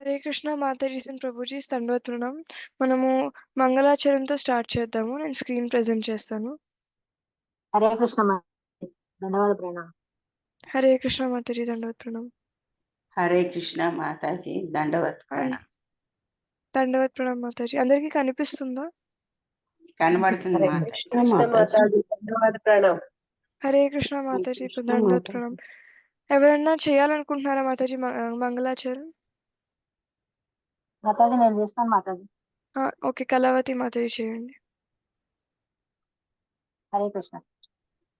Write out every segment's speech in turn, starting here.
హరే కృష్ణ ప్రభుజీస్ దండవత్ ప్రణామ్ మనము మంగళాచరణతో స్టార్ట్ చేద్దాము. నేను స్క్రీన్ ప్రెజెంట్ చేస్తాను. హరే కృష్ణ హరే కృష్ణ మాతాజీ దండవత్ ప్రణామ్ హరే కృష్ణ మాతాజీ దండవత్ ప్రణామ్ దండవత్ ప్రణామ్ మాతాజీ. అందరికీ కనిపిస్తుందా? కనబడుతుంది హరే మాతాజీ కృష్ణ మాతాజీ హరే కృష్ణ మాతాజీ దండవత్ మాతాజీ. ప్రణామ్ ఎవరైనా చేయాలనుకుంటున్నారా మాతాజీ మంగళాచరణ్? మాతాజీ నేను చేస్తాను మాతాజీ ఓకే కళావతి మాతాజీ చేయండి. హరే కృష్ణ.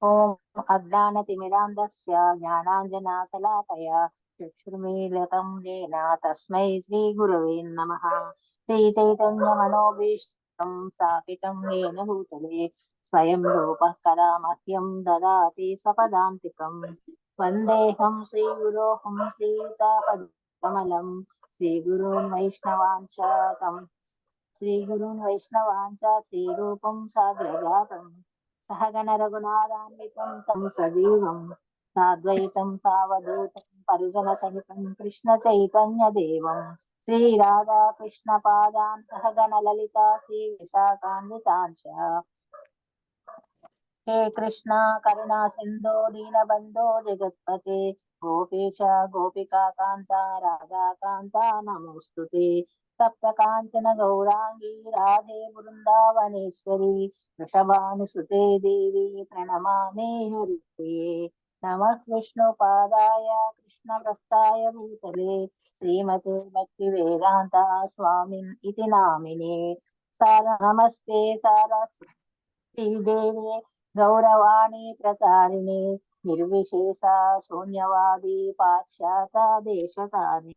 ఓం అజ్ఞానతిమిరాంధస్య జ్ఞానాంజనాశలాకయ చక్షుర్మీళితం నేన తస్మై శ్రీ గురువే నమ. శ్రీ చైతన్య మనోభీష్టం స్థాపితం నేన భూతలే స్వయం రూప కదా మహ్యం దదాతి స్వపదాంతికం. వందేహం శ్రీ గురోహం శ్రీతాపదమలం వైష్ణవాన్ చ తం శ్రీగురున్ వైష్ణవాన్ చ శ్రీరూపం సాగ్రజాతం సహగణ రఘునాథాన్వితం తం సజీవం సాద్వైతం సావధూతం పరిజన సహితం కృష్ణ చైతన్య దేవం శ్రీ రాధా కృష్ణ పాదాన్ గోపీశ గోపికాంత రాధాకాంత రాధా నమోస్తుతే. సప్త కాంచన గౌరాంగీ రాధే బృందావనేశ్వరి. వృషభానుసుతే దేవి ప్రణమామి హరిప్రియే నమః కృష్ణ ప్రస్థాయ భూతలే. శ్రీమతే భక్తి వేదాంత స్వామి ఇది నామినే. సార నమస్తే సారస్వతీ దేవే. గౌరవాణి ప్రచారిణి. నిర్విశేష శూన్యవాది పాశ్చాత దేశకాని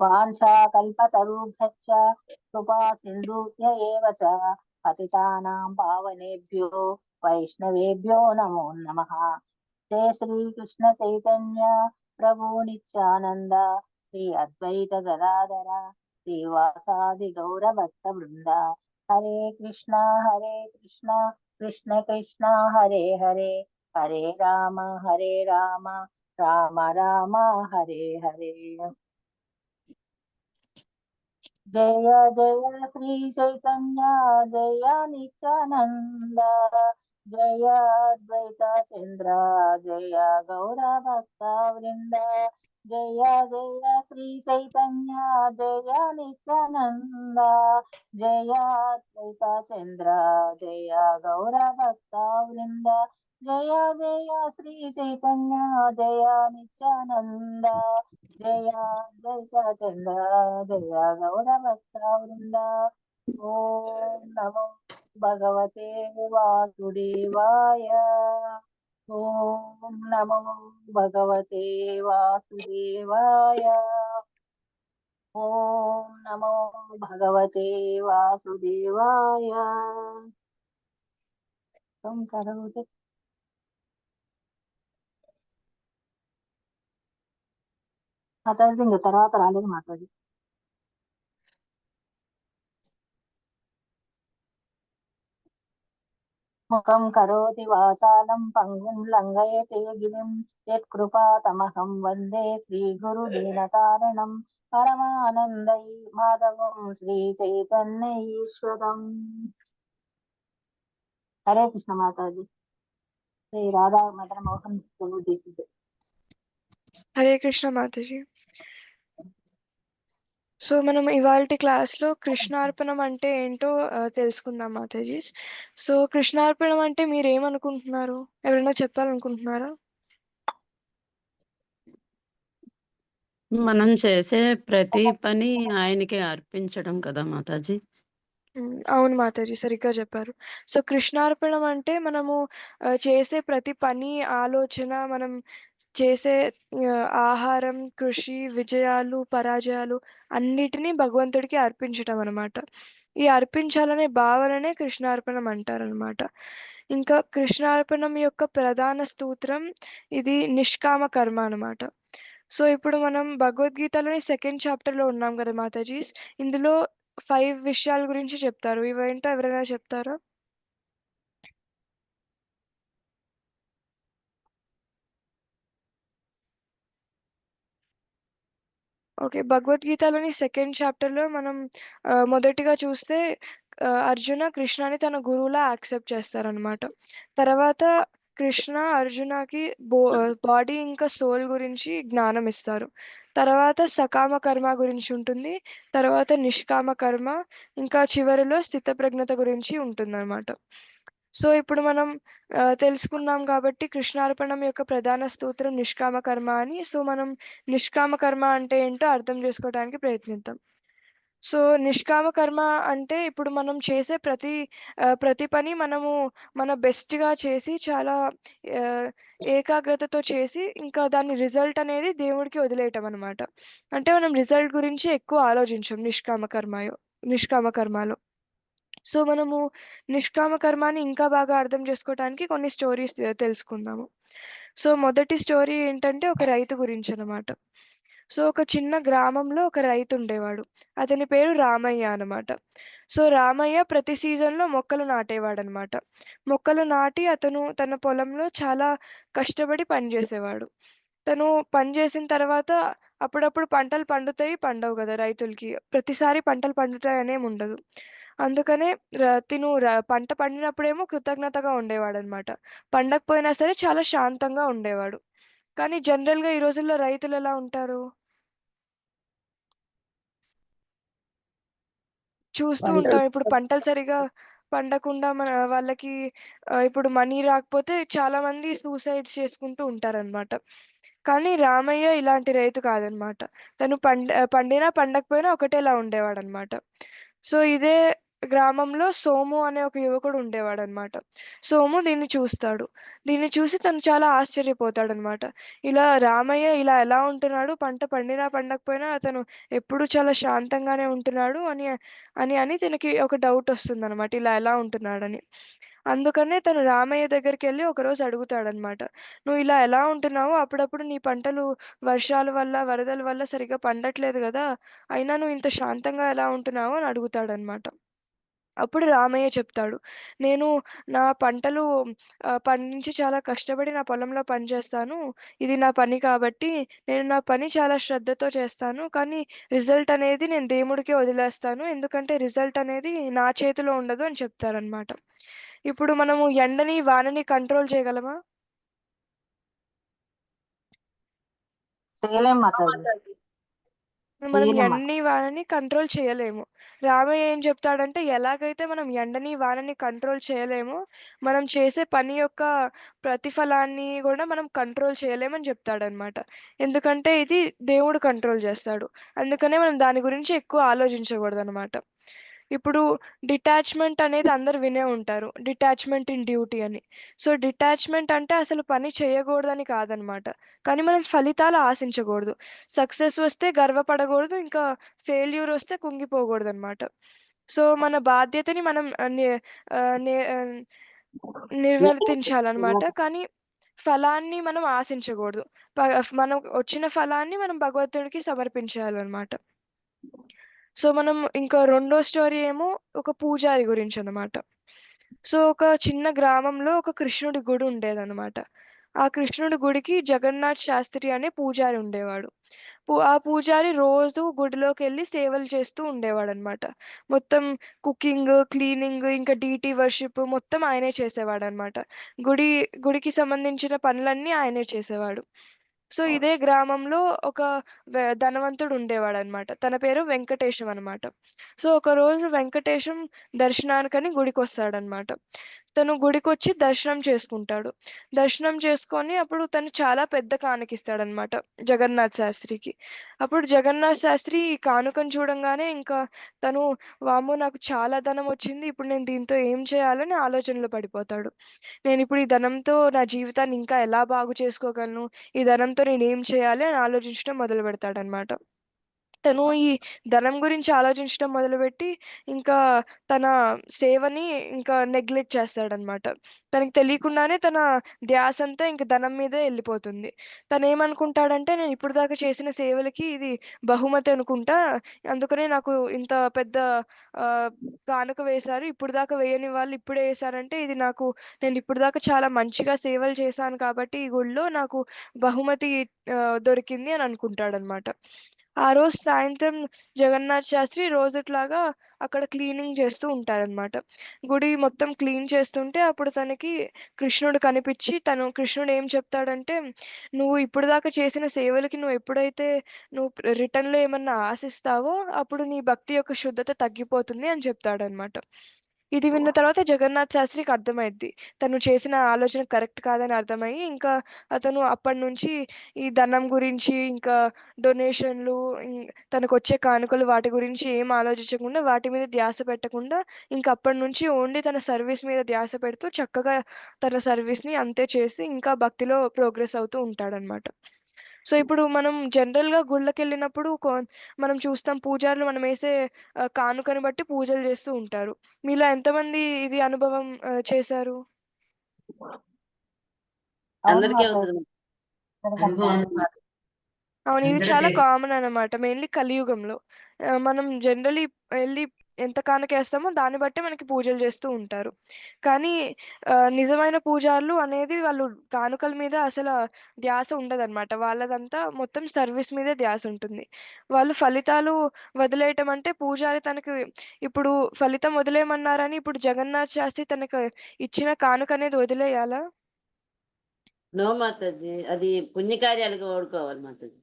పాంశాకల్పతరుభ్యశ్చ కృపా సింధుభ్య ఏవ చ పతితానాం పావనేభ్యో వైష్ణవేభ్యో నమో నమః జయ శ్రీకృష్ణ చైతన్య ప్రభు నిత్యానంద శ్రీ అద్వైత గదాధర శ్రీవాసాది గౌర బృంద హరే కృష్ణ హరే కృష్ణ కృష్ణ కృష్ణ హరే హరే హరే రామ హరే రామ రామ రామ హరే హరే. జయ జయ శ్రీ చైతన్య జయ నిత్యానంద జయ అద్వైత చంద్ర జయ గౌర భక్త వృంద జయ జయ శ్రీ చైతన్య జయ నిత్యానంద జయ అద్వైత చంద్ర జయ గౌర భక్త వృంద జయ జయ శ్రీ చైతన్య జయ నిత్యానంద జయ అద్వైత చంద్ర జయ గౌర భక్త వృంద ఓం నమో భగవతే వాసుదేవాయ. ఓం నమో భగవతే వాసుదేవాయ ఓం నమో భగవతే వాసుదేవాయ త్వం కరోతి మాతాజీ ఇంక తర్వాత రాలేదు మాతాజీ। ముఖం కరోతి వాచాలం పంగుం లంఘయతే గిరిం యత్కృపా తమహం వందే శ్రీగురు దీనతారణం పరమానందై మాధవం శ్రీ చైతన్యీశ్వరం. హరే కృష్ణ మాతాజీ. శ్రీ రాధా మదన మోహన్ ప్రభు హరే కృష్ణ మాతాజీ. సో మనం ఇవాళ క్లాస్లో కృష్ణార్పణం అంటే ఏంటో తెలుసుకుందాం మాతాజీ సో కృష్ణార్పణం అంటే మీరు ఏమనుకుంటున్నారు ఎవరైనా చెప్పాలనుకుంటున్నారా? మనం చేసే ప్రతి పని ఆయనకి అర్పించడం కదా మాతాజీ? అవును మాతాజీ సరిగ్గా చెప్పారు. సో కృష్ణార్పణం అంటే మనము చేసే ప్రతి పని ఆలోచన మనం చేసే ఆహారం కృషి విజయాలు పరాజయాలు అన్నిటినీ భగవంతుడికి అర్పించటం అనమాట ఈ అర్పించాలనే భావననే కృష్ణార్పణం అంటారనమాట ఇంకా కృష్ణార్పణం యొక్క ప్రధాన స్తోత్రం ఇది నిష్కామ కర్మ అన్నమాట. సో ఇప్పుడు మనం భగవద్గీతలోని సెకండ్ చాప్టర్లో ఉన్నాం కదా మాతాజీస్ ఇందులో ఫైవ్ విషయాల గురించి చెప్తారు. ఇవేంటో ఎవరైనా చెప్తారా? ఓకే. భగవద్గీతలోని సెకండ్ చాప్టర్‌లో మనం ఆహ్, మొదటిగా చూస్తే ఆహ్, అర్జున కృష్ణని తన గురువులా యాక్సెప్ట్ చేస్తారనమాట. తర్వాత కృష్ణ అర్జునకి బో ఆహ్, బాడీ ఇంకా సోల్ గురించి జ్ఞానం ఇస్తారు. తర్వాత సకామ కర్మ గురించి ఉంటుంది. తర్వాత నిష్కామ కర్మ, ఇంకా చివరిలో స్థితప్రజ్ఞత గురించి ఉంటుందనమాట. సో, ఇప్పుడు మనం తెలుసుకున్నాం కాబట్టి కృష్ణార్పణం యొక్క ప్రధాన స్తోత్రం నిష్కామ కర్మ అని. సో, మనం నిష్కామ కర్మ అంటే ఏంటో అర్థం చేసుకోవడానికి ప్రయత్నిద్దాం. సో, నిష్కామ కర్మ అంటే ఇప్పుడు మనం చేసే ప్రతి ప్రతి పని మనము మన బెస్ట్‌గా చేసి చాలా ఏకాగ్రతతో చేసి ఇంకా దాని రిజల్ట్ అనేది దేవుడికి వదిలేయటం అనమాట. అంటే మనం రిజల్ట్ గురించి ఎక్కువ ఆలోచించం నిష్కామ కర్మయో నిష్కామ కర్మలో. సో, మనము నిష్కామ కర్మాన్ని ఇంకా బాగా అర్థం చేసుకోవటానికి కొన్ని స్టోరీస్ తెలుసుకుందాము. సో, మొదటి స్టోరీ ఏంటంటే ఒక రైతు గురించి అనమాట సో, ఒక చిన్న గ్రామంలో ఒక రైతు ఉండేవాడు. అతని పేరు రామయ్య అనమాట. సో, రామయ్య ప్రతి సీజన్‌లో మొక్కలు నాటేవాడు అనమాట మొక్కలు నాటి అతను తన పొలంలో చాలా కష్టపడి పనిచేసేవాడు తను పనిచేసిన తర్వాత అప్పుడప్పుడు పంటలు పండుతాయి, పండవు కదా రైతులకి. ప్రతిసారి పంటలు పండుతాయనేం ఉండదు. అందుకనే ర తిను ర పంట పండినప్పుడేమో కృతజ్ఞతగా ఉండేవాడనమాట. పండకపోయినా సరే చాలా శాంతంగా ఉండేవాడు. కానీ జనరల్‌గా ఈ రోజుల్లో రైతులెలా ఉంటారు? చూస్తూ పంటలు ఉంటాం. ఇప్పుడు పంటలు సరిగ్గా పండకుండా మన వాళ్ళకి ఆహ్, ఇప్పుడు మనీ రాకపోతే చాలామంది సూసైడ్స్ చేసుకుంటూ ఉంటారనమాట. కానీ రామయ్య ఇలాంటి రైతు కాదనమాట. తను పండ పండినా, పండకపోయినా ఒకటేలా ఉండేవాడనమాట. సో, ఇదే గ్రామంలో సోము అనే ఒక యువకుడు ఉండేవాడు అనమాట సోము దీన్ని చూస్తాడు. దీన్ని చూసి తను చాలా ఆశ్చర్యపోతాడనమాట. ఇలా రామయ్య ఇలా ఎలా ఉంటున్నాడు? పంట పండినా, పండకపోయినా అతను ఎప్పుడు చాలా శాంతంగానే ఉంటున్నాడు అని అని అని తనకి ఒక డౌట్ వస్తుందనమాట. ఇలా ఎలా ఉంటున్నాడని. అందుకనే తను రామయ్య దగ్గరికి వెళ్ళి ఒకరోజు అడుగుతాడనమాట. "నువ్వు ఇలా ఎలా ఉంటున్నావు? అప్పుడప్పుడు నీ పంటలు వర్షాల వల్ల, వరదల వల్ల సరిగ్గా పండట్లేదు కదా అయినా నువ్వు ఇంత శాంతంగా ఎలా ఉంటున్నావు?" అని అడుగుతాడనమాట. అప్పుడు రామయ్య చెప్తాడు. "నేను నా పంటలు పండించి చాలా కష్టపడి నా పొలంలో పని చేస్తాను. ఇది నా పని కాబట్టి నేను నా పని చాలా శ్రద్ధతో చేస్తాను. కానీ రిజల్ట్ అనేది నేను దేవుడికే వదిలేస్తాను. ఎందుకంటే రిజల్ట్ అనేది నా చేతిలో ఉండదు" అని చెప్తారనమాట. ఇప్పుడు మనము ఎండని, వానని కంట్రోల్ చేయగలమా? చేయలేం మనం. ఎండని, వానని కంట్రోల్ చేయలేము. రామయ్య ఏం చెప్తాడంటే, ఎలాగైతే మనం ఎండని, వానని కంట్రోల్ చేయలేమో, మనం చేసే పని యొక్క ప్రతిఫలాన్ని గూడా మనం కంట్రోల్ చేయలేమని చెప్తాడనమాట. ఎందుకంటే ఇది దేవుడు కంట్రోల్ చేస్తాడు. అందుకనే మనం దాని గురించి ఎక్కువ ఆలోచించకూడదనమాట. ఇప్పుడు డిటాచ్‌మెంట్ అనేది అందరూ వినే ఉంటారు. డిటాచ్‌మెంట్ ఇన్ డ్యూటీ అని. సో, డిటాచ్‌మెంట్ అంటే అసలు పని చేయకూడదని కాదనమాట. కానీ మనం ఫలితాలు ఆశించకూడదు. సక్సెస్ వస్తే గర్వపడకూడదు. ఇంకా ఫెయిల్యూర్ వస్తే కుంగిపోకూడదనమాట. సో, మన బాధ్యతని మనం నిర్వర్తించాలన్నమాట నే కానీ ఫలాన్ని మనం ఆశించకూడదు. మనం వచ్చిన ఫలాన్ని మనం భగవంతుడికి సమర్పించాలన్నమాట సో, మనం ఇంకా రెండో స్టోరీ ఏమో ఒక పూజారి గురించి అనమాట సో, ఒక చిన్న గ్రామంలో ఒక కృష్ణుడి గుడి ఉండేదన్నమాట ఆ కృష్ణుడి గుడికి జగన్నాథ్ శాస్త్రి అనే పూజారి ఉండేవాడు. ఆ పూజారి రోజు గుడిలోకి వెళ్ళి సేవలు చేస్తూ ఉండేవాడనమాట. మొత్తం కుకింగ్, క్లీనింగ్ ఇంకా డీటీ వర్షిప్ మొత్తం ఆయనే చేసేవాడనమాట. గుడి గుడికి సంబంధించిన పనులన్నీ ఆయనే చేసేవాడు. సో, ఇదే గ్రామంలో ఒక ధనవంతుడు ఉండేవాడనమాట. తన పేరు వెంకటేశం అనమాట. సో, ఒకరోజు వెంకటేశం దర్శనానికని గుడికొస్తాడనమాట. తను గుడికొచ్చి దర్శనం చేసుకుంటాడు. దర్శనం చేసుకొని అప్పుడు తను చాలా పెద్ద కానుకిస్తాడనమాట జగన్నాథ్ శాస్త్రికి. అప్పుడు జగన్నాథ్ శాస్త్రి ఈ కానుకను చూడంగానే ఇంకా తను వాము నాకు చాలా ధనం వచ్చింది ఇప్పుడు నేను దీంతో ఏం చేయాలని ఆలోచనలో పడిపోతాడు. నేను ఇప్పుడు ఈ ధనంతో నా జీవితాన్ని ఇంకా ఎలా బాగు చేసుకోగలను? ఈ ధనంతో నేను ఏం చేయాలి? అని ఆలోచించడం మొదలు మొదలుపెడతాడనమాట. తను ఈ ధనం గురించి ఆలోచించడం మొదలుపెట్టి, ఇంకా తన సేవని ఇంకా నెగ్లెక్ట్ చేస్తాడనమాట. తనకి తెలియకుండానే తన ధ్యాసంతా ఇంకా ధనం మీదే వెళ్ళిపోతుంది తను ఏమనుకుంటాడంటే నేను ఇప్పుడు దాకా చేసిన సేవలకి ఇది బహుమతి అనుకుంటా. అందుకనే నాకు ఇంత పెద్ద కానుక వేశారు. ఇప్పుడు దాకా వేయని వాళ్ళు ఇప్పుడే వేశారంటే ఇది నాకు నేను ఇప్పుడు దాకా చాలా మంచిగా సేవలు చేశాను కాబట్టి ఈ గుడిలో నాకు బహుమతి దొరికింది అని అనుకుంటాడనమాట. ఆ రోజు సాయంత్రం జగన్నాథ్ శాస్త్రి రోజుట్లాగా అక్కడ క్లీనింగ్ చేస్తూ ఉంటారనమాట గుడి మొత్తం క్లీన్ చేస్తుంటే అప్పుడు తనకి కృష్ణుడు కనిపించి తను కృష్ణుడు ఏం చెప్తాడంటే నువ్వు ఇప్పుడు దాకా చేసిన సేవలకి నువ్వు ఎప్పుడైతే నువ్వు రిటర్న్లో ఏమన్నా ఆశిస్తావో అప్పుడు నీ భక్తి యొక్క శుద్ధత తగ్గిపోతుంది అని చెప్తాడనమాట ఇది విన్న తర్వాత జగన్నాథ్ శాస్త్రికి అర్థమైద్ది. తను చేసిన ఆలోచన కరెక్ట్ కాదని అర్థమయ్యి ఇంకా అతను అప్పటి నుంచి ఈ ధనం గురించి ఇంకా డొనేషన్లు తనకు వచ్చే కానుకలు వాటి గురించి ఏం ఆలోచించకుండా వాటి మీద ధ్యాస పెట్టకుండా ఇంకా అప్పటి నుంచి ఓన్లీ తన సర్వీస్ మీద ధ్యాస పెడుతూ చక్కగా తన సర్వీస్ని అంతే చేసి ఇంకా భక్తిలో ప్రోగ్రెస్ అవుతూ ఉంటాడనమాట సో ఇప్పుడు మనం జనరల్గా గుళ్ళకి వెళ్ళినప్పుడు మనం చూస్తాం పూజారులు మనం వేసే కానుకని బట్టి పూజలు చేస్తూ ఉంటారు. మీలో ఎంతమంది ఇది అనుభవం చేశారు? అవును? అందరికీ అవుతుంది. అవును ఇది చాలా అందరికీ కామన్ అన్నమాట మెయిన్లీ కలియుగంలో. మనం జనరలీ వెళ్ళి ఎంత కానుకేస్తామో దాన్ని బట్టి మనకి పూజలు చేస్తూ ఉంటారు. కానీ నిజమైన పూజారులు అనేది వాళ్ళు కానుకల మీద అసలు ధ్యాస ఉండదన్నమాట. వాళ్ళదంతా మొత్తం సర్వీస్ మీదే ధ్యాస ఉంటుంది. వాళ్ళు ఫలితాలు వదిలేయటం అంటే పూజారి తనకి ఇప్పుడు ఫలితం వదిలేయమన్నారని ఇప్పుడు జగన్నాథ్ శాస్త్రి తనకు ఇచ్చిన కానుక అనేది వదిలేయాలా? నో మాతాజీ అది పుణ్యకార్యాలకు వాడుకోవాలి మాతాజీ.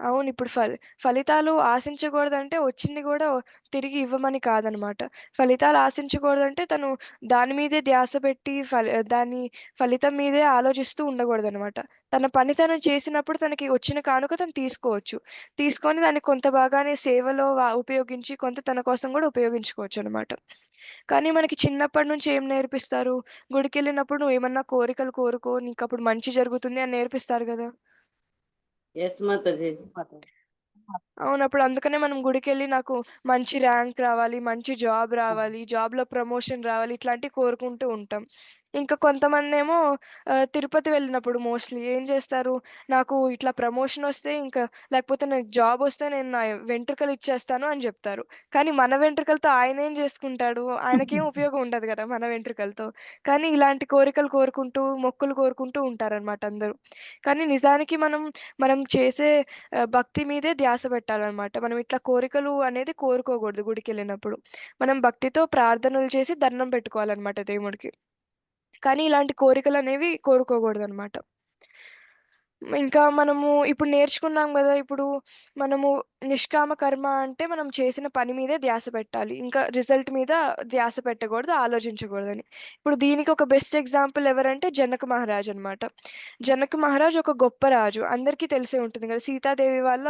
అవును. ఇప్పుడు ఫలి ఫలితాలు ఆశించకూడదంటే వచ్చింది కూడా తిరిగి ఇవ్వమని కాదనమాట. ఫలితాలు ఆశించకూడదంటే తను దాని మీదే ధ్యాస పెట్టి ఫలి దాని ఫలితం మీదే ఆలోచిస్తూ ఉండకూడదనమాట. తన పని తను చేసినప్పుడు తనకి వచ్చిన కానుక తను తీసుకోవచ్చు. తీసుకొని దాన్ని కొంత భాగాన్ని సేవలో ఉపయోగించి కొంత తన కోసం కూడా ఉపయోగించుకోవచ్చు అనమాట కానీ మనకి చిన్నప్పటి నుంచి ఏం నేర్పిస్తారు? గుడికి వెళ్ళినప్పుడు నువ్వు ఏమన్నా కోరికలు కోరుకో నీకు అప్పుడు మంచి జరుగుతుంది అని నేర్పిస్తారు కదా? ఎస్ మాతాజీ అందుకనే మనం గుడికెళ్ళి నాకు మంచి ర్యాంక్ రావాలి మంచి జాబ్ రావాలి జాబ్లో ప్రమోషన్ రావాలి ఇట్లాంటివి కోరుకుంటూ ఉంటాం. ఇంకా కొంతమంది ఏమో తిరుపతి వెళ్ళినప్పుడు మోస్ట్లీ ఏం చేస్తారు? నాకు ఇట్లా ప్రమోషన్ వస్తే ఇంకా లేకపోతే నాకు జాబ్ వస్తే నేను నా వెంట్రుకలు ఇచ్చేస్తాను అని చెప్తారు. కానీ మన వెంట్రుకలతో ఆయన ఏం చేసుకుంటాడు? ఆయనకేం ఉపయోగం ఉండదు కదా మన వెంట్రుకలతో. కానీ ఇలాంటి కోరికలు కోరుకుంటూ మొక్కులు కోరుకుంటూ ఉంటారన్నమాట అందరూ. కానీ నిజానికి మనం మనం చేసే భక్తి మీదే ధ్యాస పెట్టాలన్నమాట. మనం ఇట్లా కోరికలు అనేది కోరుకోకూడదు గుడికి వెళ్ళినప్పుడు మనం భక్తితో ప్రార్థనలు చేసి దండం పెట్టుకోవాలన్నమాట దేవుడికి. కానీ ఇలాంటి కోరికలు అనేవి కోరుకోకూడదు అనమాట ఇంకా మనము ఇప్పుడు నేర్చుకున్నాం కదా ఇప్పుడు మనము నిష్కామ కర్మ అంటే మనం చేసిన పని మీదే ధ్యాస పెట్టాలి. ఇంకా రిజల్ట్ మీద ధ్యాస పెట్టకూడదు ఆలోచించకూడదని. ఇప్పుడు దీనికి ఒక బెస్ట్ ఎగ్జాంపుల్ ఎవరంటే జనక మహారాజ్ అన్నమాట. జనక మహారాజ్ ఒక గొప్ప రాజు. అందరికీ తెలిసే ఉంటుంది కదా సీతాదేవి వాళ్ళ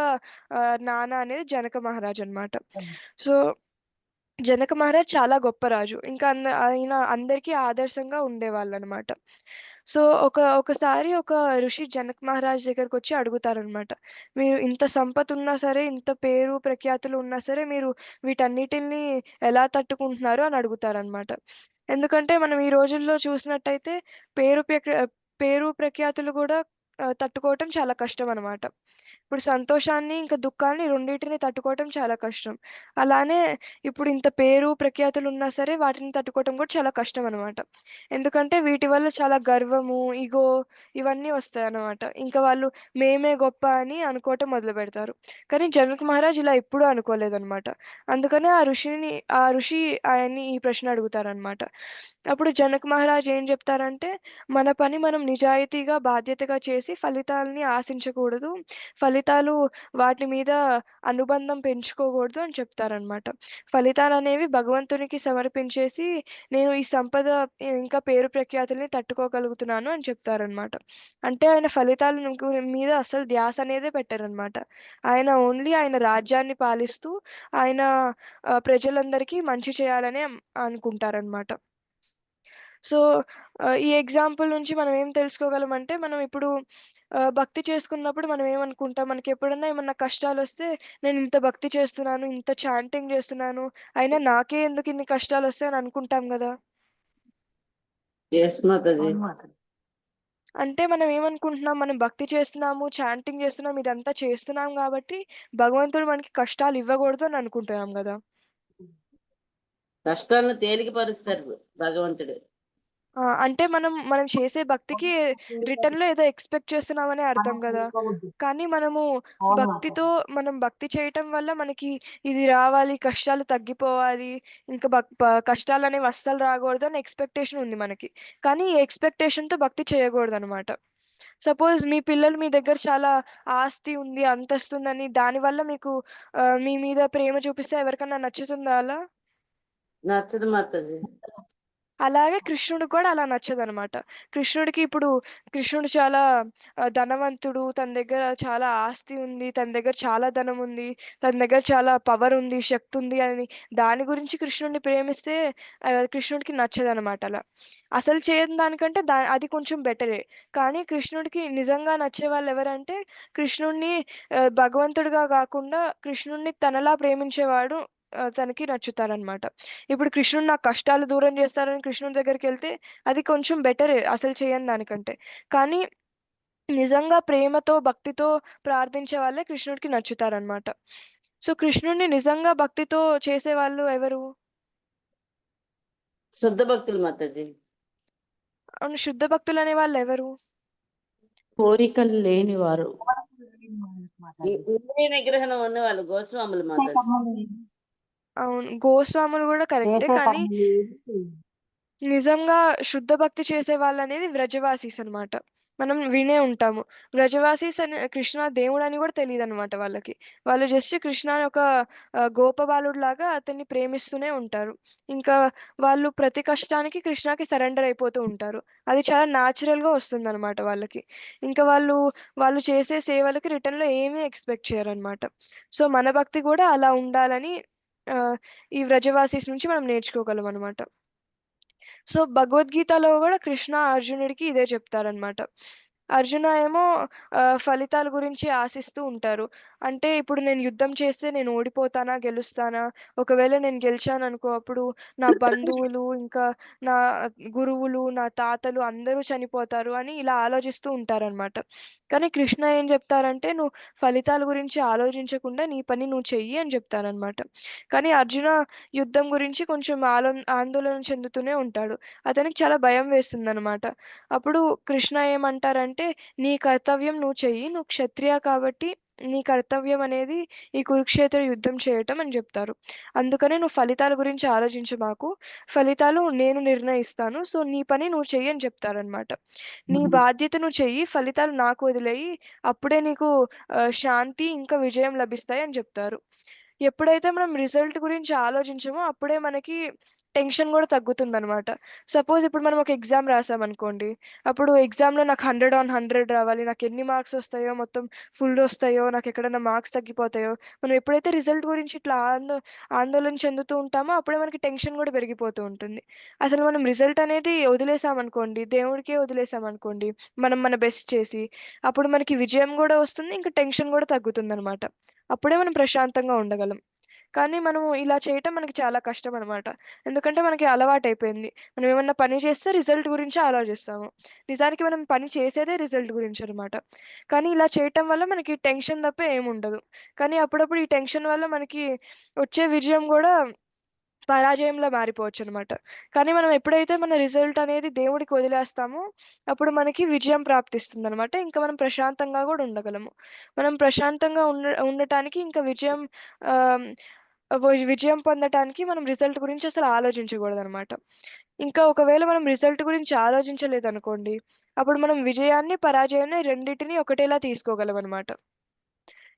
నాన్న అనేది జనక మహారాజ్ అన్నమాట. సో జనక మహారాజ్ చాలా గొప్ప రాజు. ఇంకా అంద ఆయన అందరికీ ఆదర్శంగా ఉండేవాళ్ళు అనమాట సో ఒక ఒకసారి ఒక ఋషి జనక్ మహారాజ్ దగ్గరకు వచ్చి అడుగుతారనమాట. మీరు ఇంత సంపత్ ఉన్నా సరే ఇంత పేరు ప్రఖ్యాతులు ఉన్నా సరే మీరు వీటన్నిటిని ఎలా తట్టుకుంటున్నారు అని అడుగుతారనమాట. ఎందుకంటే మనం ఈ రోజుల్లో చూసినట్టయితే పేరు ప్రఖ్యా పేరు ప్రఖ్యాతులు కూడా తట్టుకోవటం చాలా కష్టం అనమాట ఇప్పుడు సంతోషాన్ని ఇంకా దుఃఖాన్ని రెండింటిని తట్టుకోవటం చాలా కష్టం. అలానే ఇప్పుడు ఇంత పేరు ప్రఖ్యాతులు ఉన్నా సరే వాటిని తట్టుకోవటం కూడా చాలా కష్టం అనమాట ఎందుకంటే వీటి వల్ల చాలా గర్వము ఇగో ఇవన్నీ వస్తాయి అనమాట ఇంకా వాళ్ళు మేమే గొప్ప అని అనుకోవటం మొదలు పెడతారు కానీ జనక్ మహారాజ్ ఇలా ఎప్పుడూ అనుకోలేదన్నమాట అందుకనే ఆ ఋషిని ఆ ఋషి ఆయన్ని ఈ ప్రశ్న అడుగుతారనమాట. అప్పుడు జనక్ మహారాజ్ ఏం చెప్తారంటే మన పని మనం నిజాయితీగా బాధ్యతగా చేసి ఫలితాలని ఆశించకూడదు. ఫలితాలు వాటి మీద అనుబంధం పెంచుకోకూడదు అని చెప్తారనమాట ఫలితాలు అనేవి భగవంతునికి సమర్పించేసి నేను ఈ సంపద ఇంకా పేరు ప్రఖ్యాతుల్ని తట్టుకోగలుగుతున్నాను అని చెప్తారనమాట అంటే ఆయన ఫలితాల మీద అసలు ధ్యాస అనేదే పెట్టారనమాట ఆయన ఓన్లీ ఆయన రాజ్యాన్ని పాలిస్తూ ఆయన ప్రజలందరికీ మంచి చేయాలని అనుకుంటారనమాట సో ఈ ఎగ్జాంపుల్ నుంచి మనం ఏం తెలుసుకోగలం అంటే మనం ఇప్పుడు భక్తి చేసుకున్నప్పుడు మనం ఏమనుకుంటాం? మనకి ఎప్పుడన్నా ఏమన్నా కష్టాలు వస్తే నేను ఇంత భక్తి చేస్తున్నాను ఇంత చాంటింగ్ చేస్తున్నాను అయినా నాకే ఎందుకు ఇన్ని కష్టాలు వస్తాయి అని అనుకుంటాం కదా. అంటే మనం ఏమనుకుంటున్నాం? మనం భక్తి చేస్తున్నాము చాంటింగ్ చేస్తున్నాం ఇదంతా చేస్తున్నాం కాబట్టి భగవంతుడు మనకి కష్టాలు ఇవ్వకూడదు అని అనుకుంటున్నాం కదా? కష్టాలను తేలికపరుస్తారు భగవంతుడు. ఆ! అంటే మనం మనం చేసే భక్తికి రిటర్న్‌లో ఏదో ఎక్స్‌పెక్ట్ చేస్తున్నామనే అర్థం గదా! కానీ మనము భక్తితో మనం భక్తి చేయటం వల్ల మనకి ఇది రావాలి, కష్టాలు తగ్గిపోవాలి, ఇంకా బక్ ప కష్టాలనేవి అస్సలు రాకూడదు అని ఎక్స్‌పెక్టేషన్ ఉంది మనకి. కానీ ఈ ఎక్స్‌పెక్టేషన్‌తో భక్తి చేయకూడదనమాట. సపోజ్ మీ పిల్లలు మీ దగ్గర చాలా ఆస్తి ఉంది, అంతస్తుందని దానివల్ల మీకు ఆహ్, మీ మీద ప్రేమ చూపిస్తే ఎవరికన్నా నచ్చుతుందా అలా? నచ్చదు మాతాజీ అలాగే కృష్ణుడికి కూడా అలా నచ్చదనమాట. కృష్ణుడికి ఇప్పుడు కృష్ణుడు చాలా ధనవంతుడు. తన దగ్గర చాలా ఆస్తి ఉంది. తన దగ్గర చాలా ధనం ఉంది. తన దగ్గర చాలా పవర్ ఉంది, శక్తి ఉంది అని దాని గురించి కృష్ణుడిని ప్రేమిస్తే కృష్ణుడికి నచ్చదనమాట అలా. అసలు చేయని దానికంటే దా అది కొంచెం బెటరే. కానీ కృష్ణుడికి నిజంగా నచ్చే వాళ్ళు ఎవరంటే కృష్ణుడిని భగవంతుడిగా కాకుండా కృష్ణుడిని తనలా ప్రేమించేవాడు తనకి నచ్చుతాడనమాట. ఇప్పుడు కృష్ణుడు నాకు కష్టాలు దూరం చేస్తారని కృష్ణుడి దగ్గరికెళ్తే అది కొంచెం బెటరే అసలు చేయని దానికంటే. కానీ నిజంగా ప్రేమతో, భక్తితో ప్రార్థించే వాళ్ళే కృష్ణుడికి నచ్చుతారనమాట. సో, కృష్ణుడిని నిజంగా భక్తితో చేసేవాళ్ళు ఎవరు? శుద్ధ భక్తులు మాతాజీ అవును. శుద్ధ భక్తులనే వాళ్ళెవరు? కోరికలు లేని వారు ఈ- ఇంద్రియ నిగ్రహం ఉన్న వాళ్ళు గోస్వాములు మాతాజీ అవును. గోస్వాములు గూడా కరెక్టే. చేసే కానీ నిజంగా శుద్ధ భక్తి చేసే వాళ్ళనేది వ్రజవాసీస్ అనమాట. మనం వినే ఉంటాము. వ్రజవాసీస్ అని కృష్ణ దేవుడని గూడా తెలీదనమాట వాళ్ళకి. వాళ్ళు జస్ట్ కృష్ణ అని ఒక ఆహ్, గోపబాలుడిలాగా అతన్ని ప్రేమిస్తూనే ఉంటారు. ఇంకా వాళ్ళు ప్రతి కష్టానికి కృష్ణకి సరెండర్ అయిపోతూ ఉంటారు. అది చాలా న్యాచురల్‌గా వస్తుందనమాట వాళ్ళకి. ఇంకా వాళ్ళు, వాళ్ళు చేసే సేవలకి రిటర్న్‌లో ఏమీ ఎక్స్‌పెక్ట్ చేయరనమాట. సో, మన భక్తి గూడా అలా ఉండాలని ఈ వ్రజవాసీస్ నుంచి మనం నేర్చుకోగలం అనమాట. సో, భగవద్గీతలో కూడా కృష్ణ అర్జునుడికి ఇదే చెప్తారనమాట. అర్జున ఏమో ఫలితాల గురించి ఆశిస్తూ ఉంటారు. అంటే ఇప్పుడు నేను యుద్ధం చేస్తే నేను ఓడిపోతానా? గెలుస్తానా? ఒకవేళ నేను గెలిచాను అనుకో అప్పుడు నా బంధువులు, ఇంకా నా గురువులు, నా తాతలు అందరూ చనిపోతారు అని ఇలా ఆలోచిస్తూ ఉంటారనమాట. కానీ కృష్ణ ఏం చెప్తారంటే, "నువ్వు ఫలితాల గురించి ఆలోచించకుండా నీ పని నువ్వు చెయ్యి" అని చెప్తారనమాట. కానీ అర్జున యుద్ధం గురించి కొంచెం ఆలో ఆందోళన చెందుతూనే ఉంటాడు. అతనికి చాలా భయం వేస్తుందనమాట. అప్పుడు కృష్ణ ఏమంటారంటే, "నీ కర్తవ్యం నువ్వు చెయ్యి. నువ్వు క్షత్రియ కాబట్టి నీ కర్తవ్యం అనేది ఈ కురుక్షేత్ర యుద్ధం చేయటం" అని జెప్తారు. అందుకనే "నువ్వు ఫలితాల గురించి ఆలోచించమాకు. ఫలితాలు నేను నిర్ణయిస్తాను. సో, నీ పని నువ్వు చెయ్యి" అని చెప్తారనమాట. "నీ బాధ్యత నువ్వు చెయ్యి. ఫలితాలు నాకు వదిలేయి. అప్పుడే నీకు శాంతి ఇంకా విజయం లభిస్తాయి" అని చెప్తారు. ఎప్పుడైతే మనం రిజల్ట్ గురించి ఆలోచించమో అప్పుడే మనకి టెన్షన్ గూడా తగ్గుతుందనమాట. సపోజ్ ఇప్పుడు మనం ఒక ఎగ్జామ్ రాసామనుకోండి. అప్పుడు ఎగ్జామ్‌లో నాకు 100 ఆన్ 100 రావాలి. నాకు ఎన్ని మార్క్స్ వస్తాయో మొత్తం ఫుల్ వస్తాయో నాకు ఎక్కడైనా మార్క్స్ తగ్గిపోతాయో, మనం ఎప్పుడైతే రిజల్ట్ గురించి ఇట్లా ఆందో ఆందోళన చెందుతూ ఉంటామో అప్పుడే మనకి టెన్షన్ కూడా పెరిగిపోతూ ఉంటుంది. అసలు మనం రిజల్ట్ అనేది వదిలేసామనుకోండి, దేవుడికే వదిలేసామనుకోండి, మనం మన బెస్ట్ చేసి, అప్పుడు మనకి విజయం కూడా వస్తుంది. ఇంకా టెన్షన్ కూడా తగ్గుతుందనమాట. అప్పుడే మనం ప్రశాంతంగా ఉండగలం. కానీ మనము ఇలా చేయటం మనకి చాలా కష్టం అనమాట ఎందుకంటే మనకి అలవాటయిపోయింది. మనం ఏమన్నా పని చేస్తే రిజల్ట్ గురించి ఆలోచిస్తాము. నిజానికి మనం పని చేసేదే రిజల్ట్ గురించి అనమాట కానీ ఇలా చేయటం వల్ల మనకి టెన్షన్ తప్ప ఏముండదు. కానీ అప్పుడప్పుడు ఈ టెన్షన్ వల్ల మనకి వచ్చే విజయం గూడా పరాజయంలా మారిపోవచ్చనమాట. కానీ మనం ఎప్పుడైతే మన రిజల్ట్ అనేది దేవుడికి వదిలేస్తామో, అప్పుడు మనకి విజయం ప్రాప్తిస్తుంది అనమాట ఇంకా మనం ప్రశాంతంగా కూడా ఉండగలము. మనం ప్రశాంతంగా ఉండ ఉండటానికి ఇంకా విజయం విజయం పొందటానికి మనం రిజల్ట్ గురించి అసలు ఆలోచించకూడదు అనమాట ఇంకా ఒకవేళ మనం రిజల్ట్ గురించి ఆలోచించలేదు అనుకోండి అప్పుడు మనం విజయాన్ని, పరాజయాన్ని రెండింటిని ఒకటేలా తీసుకోగలం అనమాట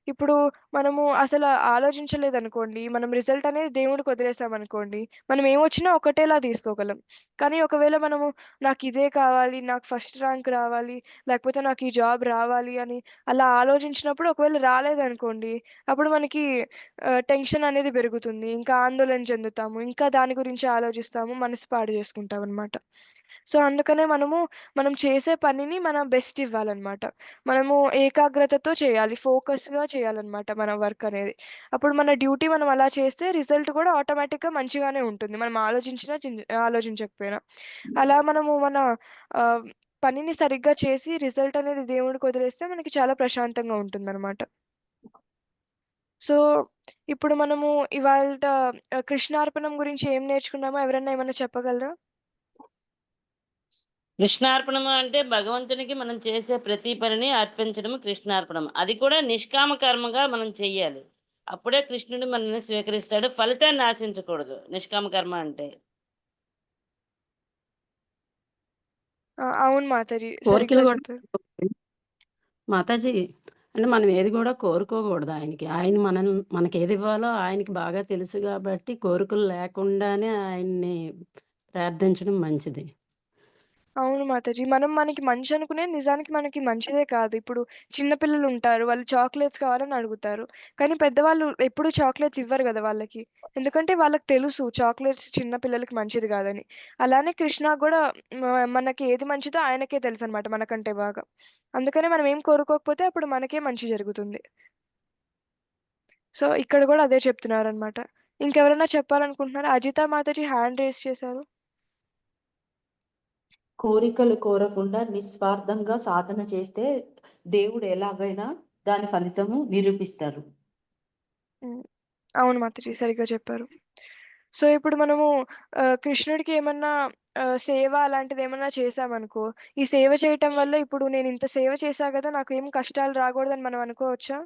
ఇప్పుడు మనము అసలు ఆలోచించలేదనుకోండి, మనం రిజల్ట్ అనేది దేవుడికి వదిలేసామనుకోండి, మనం ఏమొచ్చినా ఒకటేలా తీసుకోగలం. కానీ ఒకవేళ మనము నాకు ఇదే కావాలి, నాకు ఫస్ట్ ర్యాంక్ రావాలి, లేకపోతే నాకు ఈ జాబ్ రావాలి అని అలా ఆలోచించినప్పుడు ఒకవేళ రాలేదనుకోండి, అప్పుడు మనకి టెన్షన్ అనేది పెరుగుతుంది. ఇంకా ఆందోళన చెందుతాము. ఇంకా దాని గురించి ఆలోచిస్తాము. మనసు పాడు చేసుకుంటాం అనమాట సో, అందుకనే మనము మనం చేసే పనిని మనం బెస్ట్ ఇవ్వాలన్నమాట మనము ఏకాగ్రతతో చేయాలి. ఫోకస్‌గా చేయాలనమాట మన వర్క్ అనేది. అప్పుడు మన డ్యూటీ మనం అలా చేస్తే రిజల్ట్ కూడా ఆటోమేటిక్‌గా మంచిగానే ఉంటుంది. మనం ఆలోచించినా, ఆలోచించకపోయినా. అలా మనము మన పనిని సరిగ్గా చేసి రిజల్ట్ అనేది దేవుడికి వదిలేస్తే మనకి చాలా ప్రశాంతంగా ఉంటుందనమాట. సో, ఇప్పుడు మనము ఆహ్, కృష్ణార్పణం గురించి ఏం నేర్చుకున్నామో ఎవరన్నా ఏమన్నా చెప్పగలరా? కృష్ణార్పణము అంటే భగవంతునికి మనం చేసే ప్రతి పనిని అర్పించడం కృష్ణార్పణం అది కూడా నిష్కామ కర్మగా మనం చెయ్యాలి. అప్పుడే కృష్ణుడు మనల్ని స్వీకరిస్తాడు. ఫలితాన్ని ఆశించకూడదు. నిష్కామ కర్మ అంటే. ఆ, అవును మాతాజీ. కోరికలు మాతాజీ అంటే మనం ఏది కూడా కోరుకోకూడదు ఆయనకి. ఆయన మనం మనకి ఏది ఇవ్వాలో ఆయనకి బాగా తెలుసు కాబట్టి కోరికలు లేకుండానే ఆయన్ని ప్రార్థించడం మంచిది. అవును మాతాజీ. మనం మనకి మంచి అనుకునే నిజానికి మనకి మంచిదే కాదు. ఇప్పుడు చిన్న పిల్లలు ఉంటారు వాళ్ళు చాక్లెట్స్ కావాలని అడుగుతారు. కానీ పెద్దవాళ్ళు ఎప్పుడు చాక్లెట్స్ ఇవ్వరు కదా వాళ్ళకి. ఎందుకంటే వాళ్ళకి తెలుసు చాక్లెట్స్ చిన్న పిల్లలకి మంచిది కాదని. అలానే కృష్ణ కూడా మ- మనకి ఏది మంచిదో ఆయనకే తెలుసు అనమాట మనకంటే బాగా. అందుకని మనం ఏం కోరుకోకపోతే అప్పుడు మనకే మంచి జరుగుతుంది. సో ఇక్కడ కూడా అదే చెప్తున్నారు అనమాట ఇంకెవరైనా చెప్పాలనుకుంటున్నారా? అజితా మాతాజీ హ్యాండ్ రేస్ చేశారు. కోరికలు కోరకుండా నిస్వార్థంగా సాధన చేస్తే దేవుడు ఎలాగైనా దాని ఫలితము నిరూపిస్తారు. అవును మాతాజీ సరిగ్గా చెప్పారు. సో ఇప్పుడు మనము కృష్ణుడికి ఏమన్నా సేవ అలాంటిది ఏమన్నా చేసామనుకో ఈ సేవ చేయటం వల్ల ఇప్పుడు నేను ఇంత సేవ చేశా కదా నాకు ఏం కష్టాలు రాకూడదని మనం అనుకోవచ్చా?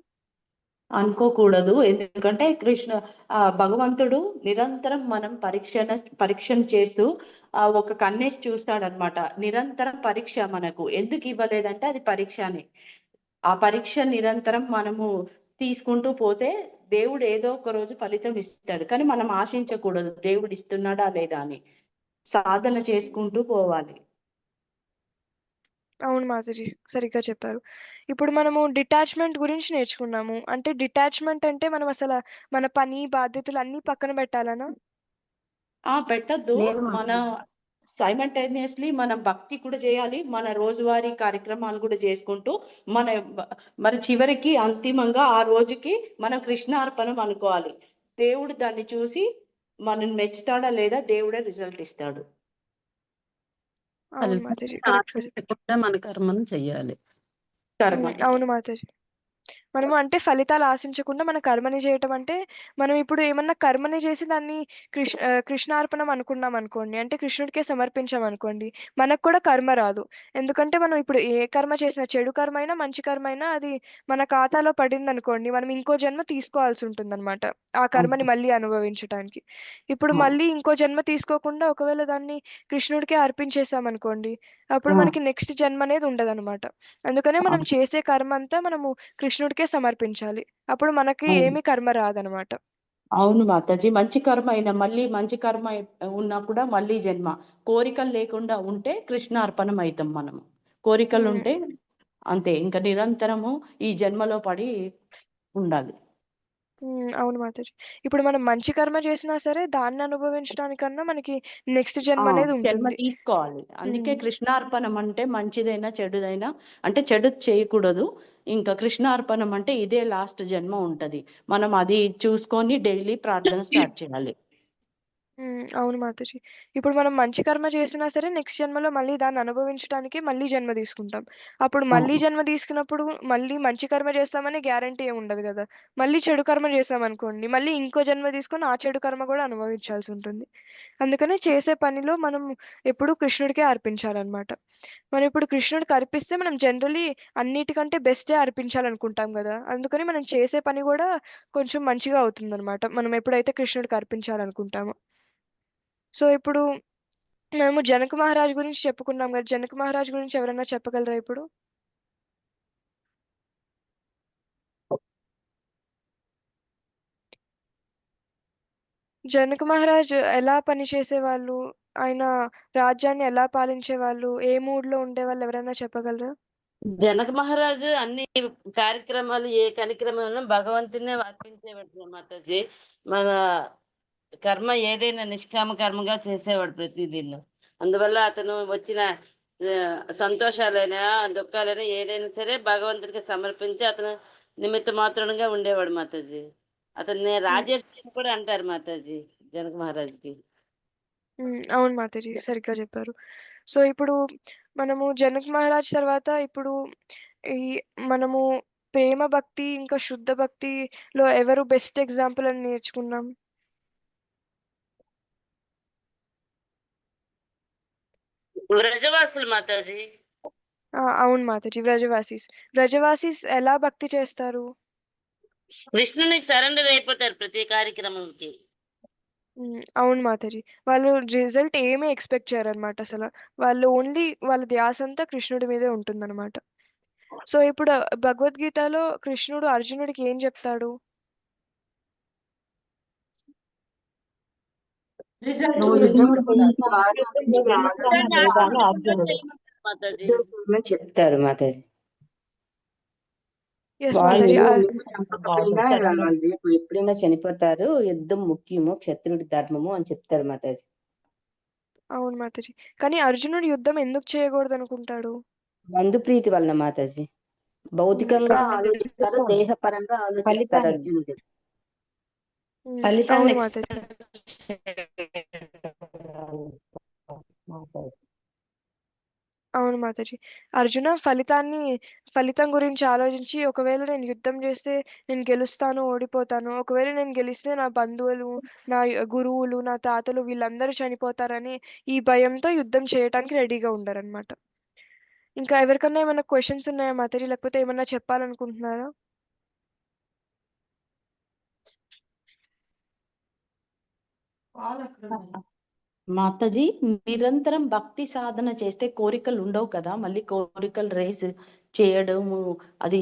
అనుకోకూడదు. ఎందుకంటే కృష్ణ ఆ భగవంతుడు నిరంతరం మనం పరీక్షణ పరీక్షను చేస్తూ ఒక కన్నేసి చూస్తాడనమాట. నిరంతరం పరీక్ష మనకు. ఎందుకు ఇవ్వలేదంటే అది పరీక్ష అని ఆ పరీక్ష నిరంతరం మనము తీసుకుంటూ పోతే దేవుడు ఏదో ఒక రోజు ఫలితం ఇస్తాడు. కానీ మనం ఆశించకూడదు. దేవుడు ఇస్తున్నాడా లేదా అని. సాధన చేసుకుంటూ పోవాలి. అవును మాతాజీ సరిగ్గా చెప్పారు. ఇప్పుడు మనము డిటాచ్మెంట్ గురించి నేర్చుకున్నాము. అంటే డిటాచ్మెంట్ అంటే మనం అసలు మన పని బాధ్యతలు అన్నీ పక్కన పెట్టాలనా? ఆ పెట్టద్దు. మన. సైమల్టేనియస్లీ మనం భక్తి కూడా చేయాలి. మన రోజువారీ కార్యక్రమాలు కూడా చేసుకుంటూ మన మరి చివరికి అంతిమంగా ఆ రోజుకి మనం కృష్ణార్పణం అనుకోవాలి. దేవుడు దాన్ని చూసి మనల్ని మెచ్చుతాడా లేదా? దేవుడే రిజల్ట్ ఇస్తాడు. అవును ఫలితం మాతాజీ. మన కర్మను చెయ్యాలి. కర్మ అవును మాతాజీ. మనము అంటే ఫలితాలు ఆశించకుండా మన కర్మని చేయటం అంటే మనం ఇప్పుడు ఏమన్నా కర్మని చేసి దాన్ని కృష్ణ కృష్ణార్పణం అనుకున్నాం అనుకోండి అంటే కృష్ణుడికే సమర్పించాం అనుకోండి మనకు కూడా కర్మ రాదు. ఎందుకంటే మనం ఇప్పుడు ఏ కర్మ చేసినా చెడు కర్మ అయినా మంచి కర్మ అయినా అది మన ఖాతాలో పడింది అనుకోండి మనం ఇంకో జన్మ తీసుకోవాల్సి ఉంటుంది అనమాట ఆ కర్మని మళ్ళీ అనుభవించడానికి ఇప్పుడు. మళ్ళీ ఇంకో జన్మ తీసుకోకుండా ఒకవేళ దాన్ని కృష్ణుడికే అర్పించేసాం అనుకోండి అప్పుడు ఆ. మనకి నెక్స్ట్ జన్మ అనేది ఉండదు అందుకనే మనం అవును. చేసే కర్మ అంతా మనము కృష్ణుడికే సమర్పించాలి అప్పుడు మనకి అవును. ఏమి కర్మ రాదనమాట అవును మాతాజీ మంచి కర్మ అయినా మళ్ళీ మంచి కర్మ అయి- ఉన్నా కూడా మళ్ళీ జన్మ కోరికలు లేకుండా ఉంటే కృష్ణార్పణం అవుతాం మనం కోరికలు. ఉంటే అంతే ఇంకా నిరంతరము ఈ జన్మలో పడి ఉండాలి అవును మాతాజీ ఇప్పుడు మనం మంచి కర్మ చేసినా సరే దాన్ని అనుభవించడానికన్నా మనకి నెక్స్ట్ ఆ జన్మ అనేది జన్మ ఉంటుంది. తీసుకోవాలి. అందుకే. కృష్ణార్పణం అంటే మంచిదైనా చెడుదైనా అంటే చెడు చేయకూడదు. ఇంకా కృష్ణార్పణం అంటే ఇదే లాస్ట్ జన్మ ఉంటది. మనం అది చూసుకొని డైలీ ప్రార్థన స్టార్ట్ చేయాలి. అవును మాతాజీ. ఇప్పుడు మనం మంచి కర్మ చేసినా సరే నెక్స్ట్ జన్మలో మళ్ళీ దాన్ని అనుభవించడానికి మళ్ళీ జన్మ తీసుకుంటాం. అప్పుడు మళ్ళీ అవును. జన్మ తీసుకున్నప్పుడు మళ్ళీ మంచి కర్మ చేస్తామని గ్యారంటీ ఏమి ఉండదు కదా! మళ్ళీ చెడు కర్మ చేసాం అనుకోండి మళ్ళీ ఇంకో జన్మ తీసుకొని ఆ చెడు కర్మ కూడా అనుభవించాల్సి ఉంటుంది అందుకనే చేసే పనిలో మనం ఎప్పుడూ కృష్ణుడికే అర్పించాలన్నమాట. మనం ఇప్పుడు కృష్ణుడికి అర్పిస్తే మనం జనరలీ అన్నిటికంటే బెస్టే అర్పించాలనుకుంటాం కదా! అందుకని మనం చేసే పని కూడా కొంచెం మంచిగా అవుతుందన్నమాట. మనం ఎప్పుడైతే కృష్ణుడికి అర్పించాలనుకుంటామో. సో ఇప్పుడు మేము జనక మహారాజ్ గురించి చెప్పుకున్నాం కదా జనక మహారాజ్ గురించి ఎవరైనా చెప్పగలరా ఇప్పుడు? జనక మహారాజ్ ఎలా పనిచేసేవాళ్ళు ఆయన రాజ్యాన్ని ఎలా పాలించేవాళ్ళు? ఏ మూడ్లో ఉండేవాళ్ళు? ఎవరైనా చెప్పగలరా? జనక మహారాజు అన్ని కార్యక్రమాలు ఏ కార్యక్రమం భగవంతునే అర్పించేవాడు మాతాజీ. మన కర్మ ఏదైనా నిష్కామ కర్మగా చేసేవాడు ప్రతిదిన అందువల్ల అతను వచ్చిన సంతోషాలైనా దుఃఖాలైనా ఏదైనా సరే భగవంతుడికి సమర్పించి అతను నిమిత్త మాత్రంగా ఉండేవాడు మాతాజీ. అతన్ని రాజర్షి కూడా అంటారు మాతాజీ జనక మహారాజుకి. అవును మాతాజీ సరిగ్గా చెప్పారు. సో ఇప్పుడు మనము జనక్ మహారాజ్ తర్వాత ఇప్పుడు ఈ మనము ప్రేమ భక్తి ఇంకా శుద్ధ భక్తిలో ఎవరు బెస్ట్ ఎగ్జాంపుల్ అని నేర్చుకున్నాం? వ్రజవాసులు మాతాజీ! అవును మాతాజీ. వ్రజవాసీస్. వ్రజవాసీస్ ఎలా భక్తి చేస్తారు? కృష్ణునికి సరెండర్ అయిపోతారు ప్రతి కార్యక్రమంకి. అవును మాతాజీ. వాళ్ళు రిజల్ట్ ఏమి ఎక్స్‌పెక్ట్ చేయరనమాట అసల. వాళ్ళు ఓన్లీ వాళ్ళ ధ్యాసంతా కృష్ణుడి మీదే ఉంటుందనమాట. సో, ఇప్పుడు భగవద్గీతలో కృష్ణుడు అర్జునుడికి ఏం చెప్తాడు? నువ్వు యుద్ధం గురించి ఆలోచించి గెలుస్తావా లేదా అని అర్జునుడు. మాతాజీ. చేయమని చెప్తారు మాతాజీ ఎప్పుడైనా చనిపోతారు యుద్ధం ముఖ్యము క్షత్రుడి ధర్మము అని చెప్తారు మాతాజీ అవును మాతాజీ. కానీ అర్జునుడు యుద్ధం ఎందుకు చేయకూడదనుకుంటాడు? బంధు ప్రీతి వలన మాతాజీ భౌతికంగా. ఆలోచిస్తారు దేహపరంగా ఆలోచిస్తారు. అర్జునుడు. ఫలితాన్ని అవును మాతాజీ. అవును మాతాజీ. అర్జున ఫలితాన్ని ఫలితం గురించి ఆలోచించి ఒకవేళ నేను యుద్ధం చేస్తే నేను గెలుస్తాను, ఓడిపోతాను. ఒకవేళ నేను గెలిస్తే నా బంధువులు, నా గురువులు, నా తాతలు వీళ్ళందరూ చనిపోతారని ఈ భయంతో యుద్ధం చేయటానికి రెడీగా ఉండరనమాట. ఇంకా ఎవరికన్నా ఏమైనా క్వెషన్స్ ఉన్నాయా మాతాజీ? లేకపోతే ఏమన్నా చెప్పాలనుకుంటున్నారా? మాతాజీ నిరంతరం భక్తి సాధన చేస్తే కోరికలు ఉండవు కదా? మళ్ళీ కోరికలు రేస్ చేయడము అది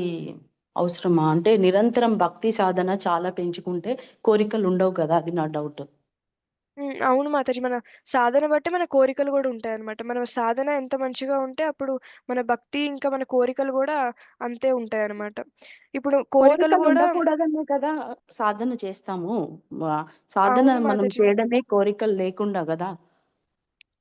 అవసరమా? అంటే నిరంతరం భక్తి సాధన చాలా పెంచుకుంటే కోరికలు ఉండవు కదా? అది నా డౌట్ హ్మ్. అవును మాతాజీ. మన సాధన బట్టి మన కోరికలు గూడా ఉంటాయన్నమాట. మన సాధన ఎంత మంచిగా ఉంటే అప్పుడు మన భక్తి ఇంకా మన కోరికలు గూడా అంతే ఉంటాయన్నమాట. ఇప్పుడు కోరికలు గూడా ఉండకూడదనే కదా సాధన చేస్తాము వా- సాధన అవును మనం మాతాజీ. చేయడమే కోరికలు లేకుండా కదా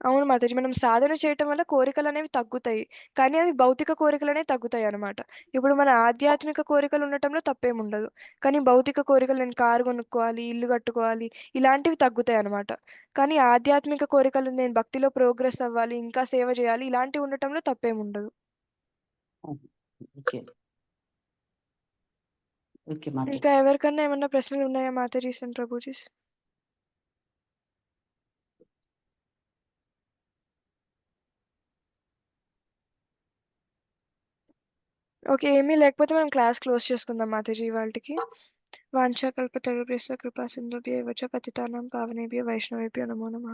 అవును మాతాజీ. మనం సాధన చేయటం వల్ల కోరికలనేవి తగ్గుతాయి. కానీ అవి భౌతిక కోరికలనేవి తగ్గుతాయన్నమాట. ఇప్పుడు మన ఆధ్యాత్మిక కోరికలు ఉండటంలో తప్పేముండదు. కానీ భౌతిక కోరికలు నేను కారు కొనుక్కోవాలి, ఇల్లు కట్టుకోవాలి ఇలాంటివి తగ్గుతాయన్నమాట. కానీ ఆధ్యాత్మిక కోరికలు నేను భక్తిలో ప్రోగ్రెస్ అవ్వాలి, ఇంకా సేవ చేయాలి ఇలాంటివి ఉండటంలో తప్పేముండదు. మాతాజీ ఇంకా ఎవరికన్నా ఏమన్నా ప్రశ్నలు ఉన్నాయా మాతాజీస్ అండ్ ప్రభుజీస్? ఓకే. ఏమీ లేకపోతే మనం క్లాస్ క్లోజ్ చేసుకుందాం మాతాజీ వాంఛాకల్ప వాంఛాకల్పతరుభ్యశ్చ కృపా సింధుభ్యో ఏవ చ పతితానాం పావనేభ్యో నమో నమ